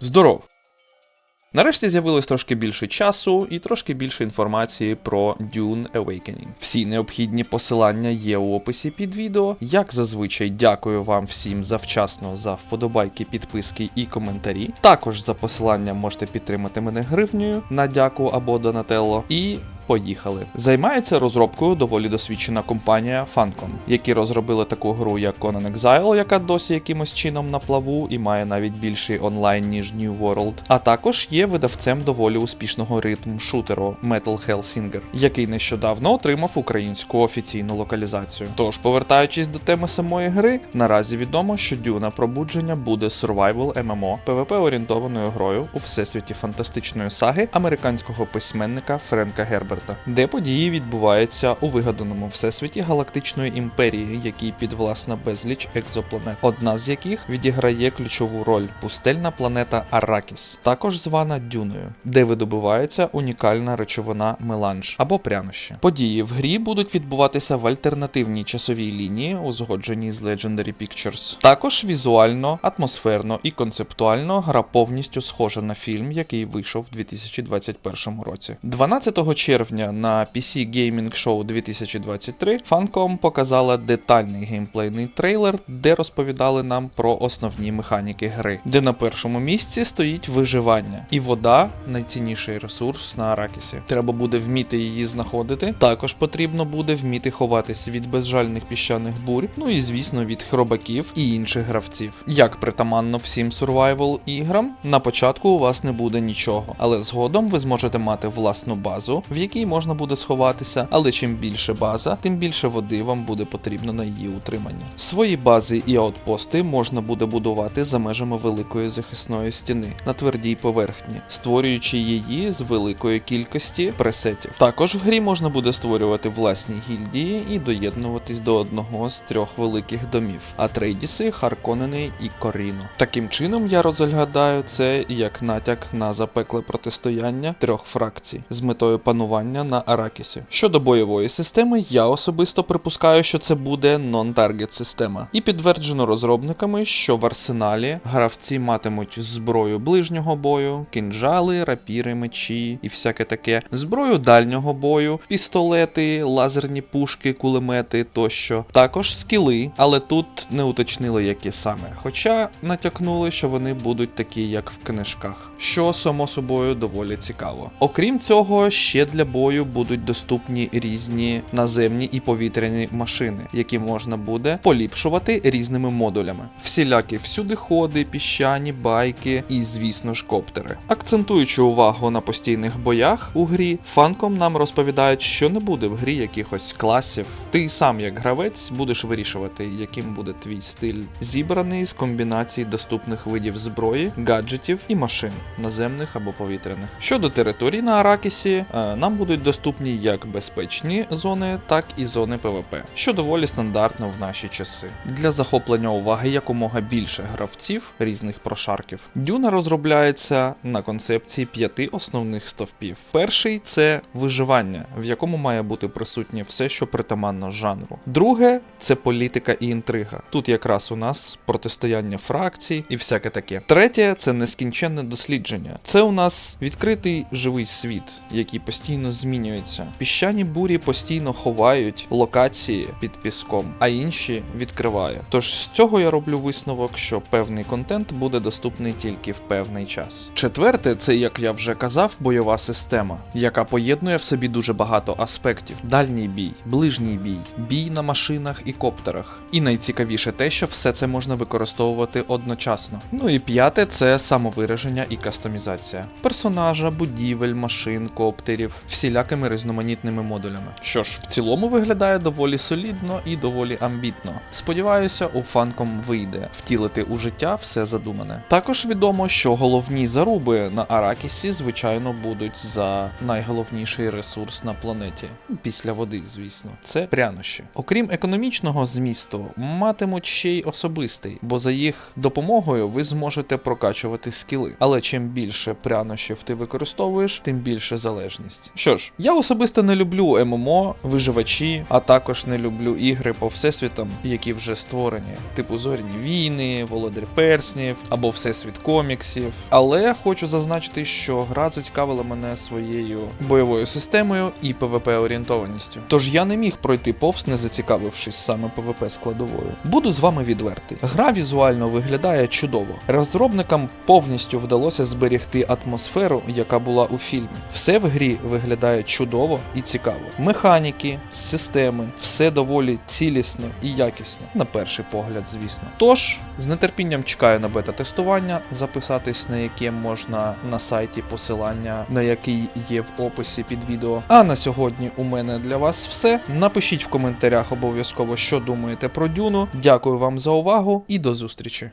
Здоров! Нарешті з'явилось трошки більше часу і трошки більше інформації про Dune Awakening. Всі необхідні посилання є у описі під відео. Як зазвичай, дякую вам всім завчасно за вподобайки, підписки і коментарі. Також за посиланням можете підтримати мене гривнею на дяку або Донателло. І Поїхали. Займається розробкою доволі досвідчена компанія Funcom, які розробили таку гру, як Conan Exile, яка досі якимось чином на плаву і має навіть більший онлайн, ніж New World. А також є видавцем доволі успішного ритм шутеру Metal Hellsinger, який нещодавно отримав українську офіційну локалізацію. Тож, повертаючись до теми самої гри, наразі відомо, що Дюна Пробудження буде survival MMO, PvP орієнтованою грою у всесвіті фантастичної саги американського письменника Френка Герберта, де події відбуваються у вигаданому всесвіті галактичної імперії, якій підвласна безліч екзопланет, одна з яких відіграє ключову роль пустельна планета Аракіс, також звана Дюною, де видобувається унікальна речовина меланж або прянощі. Події в грі будуть відбуватися в альтернативній часовій лінії, узгодженій з Legendary Pictures. Також візуально, атмосферно і концептуально гра повністю схожа на фільм, який вийшов у 2021 році. 12 червня на PC Gaming Show 2023 Funcom показала детальний геймплейний трейлер, де розповідали нам про основні механіки гри, де на першому місці стоїть виживання, і вода найцінніший ресурс на Аракісі. Треба буде вміти її знаходити. Також потрібно буде вміти ховатись від безжальних піщаних бурь, ну і звісно від хробаків і інших гравців. Як притаманно всім survival іграм, на початку у вас не буде нічого, але згодом ви зможете мати власну базу, в якій можна буде сховатися, але чим більше база, тим більше води вам буде потрібно на її утримання. Свої бази і аутпости можна буде будувати за межами великої захисної стіни на твердій поверхні, створюючи її з великої кількості пресетів. Також в грі можна буде створювати власні гільдії і доєднуватись до одного з трьох великих домів: Атрейдіси, Харконени і Коріно. Таким чином я розглядаю це як натяк на запекле протистояння трьох фракцій з метою панування на Аракісі. Щодо бойової системи, я особисто припускаю, що це буде нон-таргет система, і підтверджено розробниками, що в арсеналі гравці матимуть зброю ближнього бою, кінжали, рапіри, мечі і всяке таке, зброю дальнього бою, пістолети, лазерні пушки, кулемети тощо. Також скіли, але тут не уточнили, які саме. Хоча натякнули, що вони будуть такі, як в книжках, що само собою доволі цікаво. Окрім цього, ще для бою будуть доступні різні наземні і повітряні машини, які можна буде поліпшувати різними модулями. Всілякі всюдиходи, піщані, байки і, звісно ж, коптери. Акцентуючи увагу на постійних боях у грі, фанком нам розповідають, що не буде в грі якихось класів. Ти сам, як гравець, будеш вирішувати, яким буде твій стиль, зібраний з комбінацій доступних видів зброї, гаджетів і машин, наземних або повітряних. Щодо територій на Аракісі, е, нам будуть доступні як безпечні зони, так і зони ПВП, що доволі стандартно в наші часи. Для захоплення уваги якомога більше гравців різних прошарків. Дюна розробляється на концепції п'яти основних стовпів. Перший це виживання, в якому має бути присутнє все, що притаманно жанру. Друге це політика і інтрига. Тут якраз у нас протистояння фракцій і всяке таке. Третє це нескінченне дослідження. Це у нас відкритий живий світ, який постійно змінюється. Піщані бурі постійно ховають локації під піском, а інші відкриває. Тож з цього я роблю висновок, що певний контент буде доступний тільки в певний час. Четверте, це як я вже казав, бойова система, яка поєднує в собі дуже багато аспектів: дальній бій, ближній бій, бій на машинах і коптерах. І найцікавіше те, що все це можна використовувати одночасно. Ну і п'яте це самовираження і кастомізація персонажа, будівель, машин, коптерів, всілякими різноманітними модулями. Що ж, в цілому виглядає доволі солідно і доволі амбітно. Сподіваюся, у фанком вийде втілити у життя все задумане. Також відомо, що головні заруби на Аракісі, звичайно, будуть за найголовніший ресурс на планеті. Після води, звісно, це прянощі. Окрім економічного змісту, матимуть ще й особистий, бо за їх допомогою ви зможете прокачувати скіли. Але чим більше прянощів ти використовуєш, тим більше залежність. Що ж, я особисто не люблю ММО, виживачі, а також не люблю ігри по всесвітам, які вже створені, типу Зоряні війни, Володар Перснів або Всесвіт коміксів. Але хочу зазначити, що гра зацікавила мене своєю бойовою системою і PvP орієнтованістю. Тож я не міг пройти повз, не зацікавившись саме PvP складовою. Буду з вами відвертий. Гра візуально виглядає чудово. Розробникам повністю вдалося зберегти атмосферу, яка була у фільмі. Все в грі виглядає чудово і цікаво. Механіки, системи, все доволі цілісно і якісно, на перший погляд, звісно. Тож, з нетерпінням чекаю на бета-тестування, записатись на яке можна на сайті посилання, на який є в описі під відео. А на сьогодні у мене для вас все. Напишіть в коментарях обов'язково, що думаєте про Дюну. Дякую вам за увагу і до зустрічі.